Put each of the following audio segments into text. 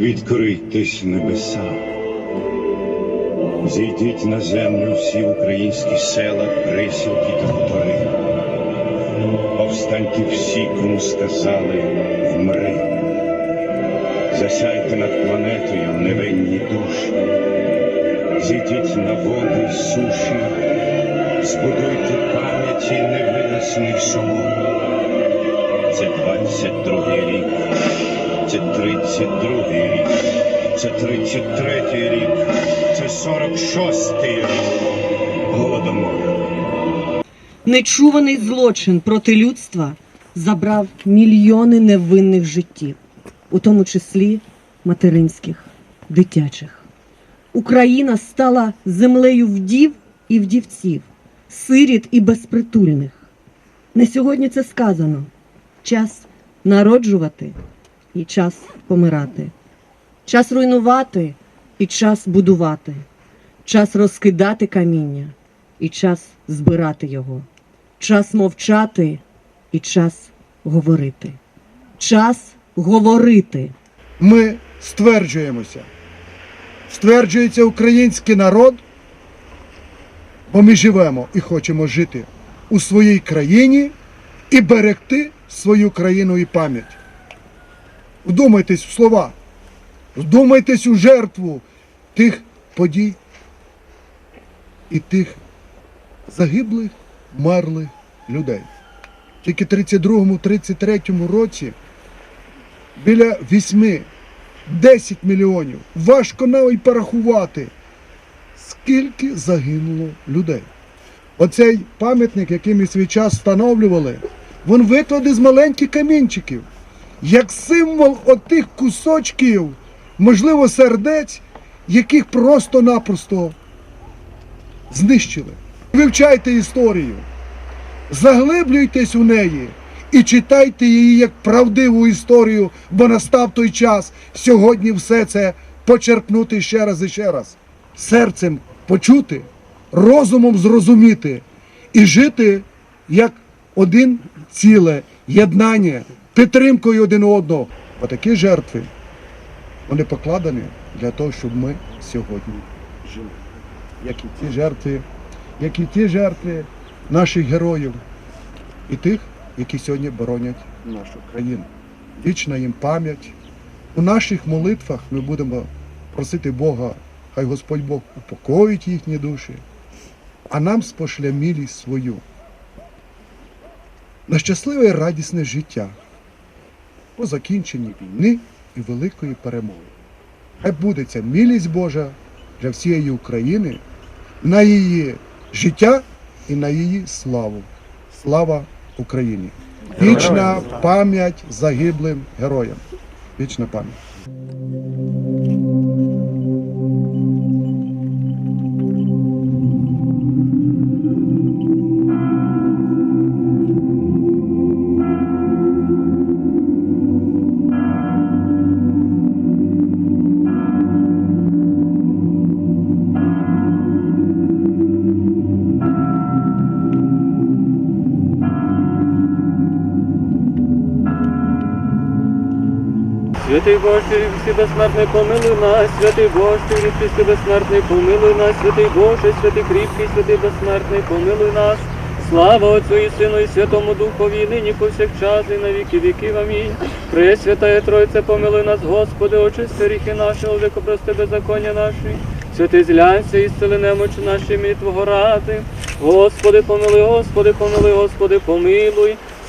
Відкрийтесь небеса, зійдіть на землю всі українські села, присілки та хутори. Повстаньте всі, кому сказали вмри. Засяйте над планетою невинні душі, зійдіть на води й суші, збудуйте пам'яті невинесених собор. Це 22 рік, це 32 рік, це 33 рік, це 46 рік. Голодомор. Нечуваний злочин проти людства забрав мільйони невинних життів, у тому числі материнських, дитячих. Україна стала землею вдів і вдівців, сиріт і безпритульних. Не сьогодні це сказано. Час народжувати і час помирати. Час руйнувати і час будувати. Час розкидати каміння і час збирати його. Час мовчати і час говорити. Час говорити. ми стверджуємося. Стверджується український народ, бо ми живемо і хочемо жити у своїй країні і берегти свою країну і пам'ять. Вдумайтесь в слова, вдумайтесь у жертву тих подій і тих загиблих, мерлих людей. Тільки в 32-33 році біля 8 10 мільйонів. Важко навіть порахувати, скільки загинуло людей. Оцей пам'ятник, який ми свій час встановлювали, він викладений з маленьких камінчиків, як символ отих кусочків, можливо, сердець, яких просто-напросто знищили. Вивчайте історію, заглиблюйтесь у неї і читайте її як правдиву історію, бо настав той час сьогодні все це почерпнути ще раз і ще раз. Серцем почути, розумом зрозуміти і жити як один ціле, єднання, підтримкою один одного. Отакі жертви, вони покладені для того, щоб ми сьогодні жили. Як і ті жертви, як і ті жертви наших героїв і тих, які сьогодні боронять нашу країну. Вічна їм пам'ять. У наших молитвах ми будемо просити Бога, хай Господь Бог упокоїть їхні душі, а нам спошле милість свою. На щасливе і радісне життя по закінченні війни і великої перемоги. Хай буде ця милість Божа для всієї України, на її життя і на її славу. Слава Україні! Вічна пам'ять загиблим героям. Вічна пам'ять. Святий Боже, всі безсмертний помилуй нас, святий Боже, всі безсмертний помилуй нас, святий Боже, святий кріпкий, святий безсмертний помилуй нас. Слава Отцю і Сину і Святому Духові, нині повсякчас і на віки віків. Амінь. Пресвятая Тройце, помилуй нас, Господи, очисти ріхи наші, велико прости беззаконня наші. Святий злянься і зцели немочі наші, мій Твого ради. Господи, помилуй, Господи, помилуй, Господи, помилуй.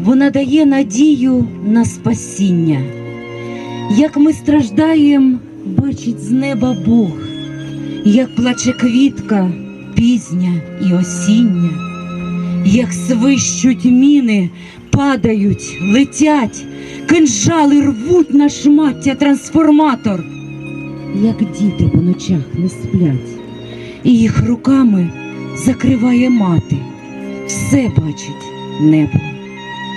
Вона дає надію на спасіння. Як ми страждаємо, бачить з неба Бог, як плаче квітка пізня і осіння, як свищуть міни падають, летять, кинжали рвуть на шмаття трансформатор, як діти по ночах не сплять, і їх руками закриває мати, все бачить небо.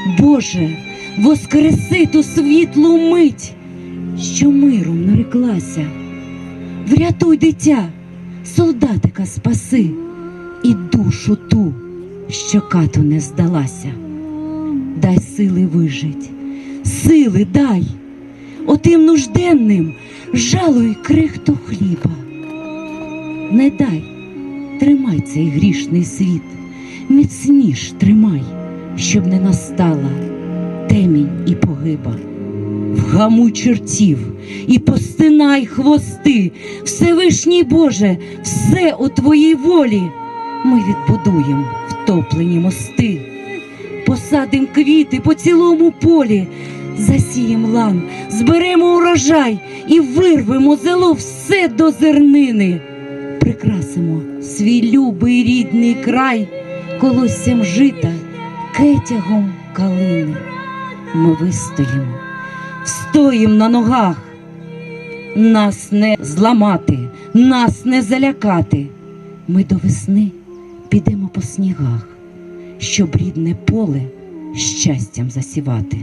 Боже, воскреси ту світлу мить, що миром нареклася. Врятуй дитя, солдатика спаси, і душу ту, що кату не здалася. Дай сили вижить, сили дай, отим нужденним жалуй крихту хліба. Не дай, тримай цей грішний світ, міцніш тримай, щоб не настала темінь і погиба. Вгамуй чертів і постинай хвости, Всевишній Боже, все у Твоїй волі. Ми відбудуємо втоплені мости, посадим квіти по цілому полі, засієм лан, зберемо урожай і вирвемо зело все до зернини. Прикрасимо свій любий рідний край колоссям жита, кетягом калини. Ми вистоїмо, встоїм на ногах. Нас не зламати, нас не залякати. Ми до весни підемо по снігах, щоб рідне поле щастям засівати.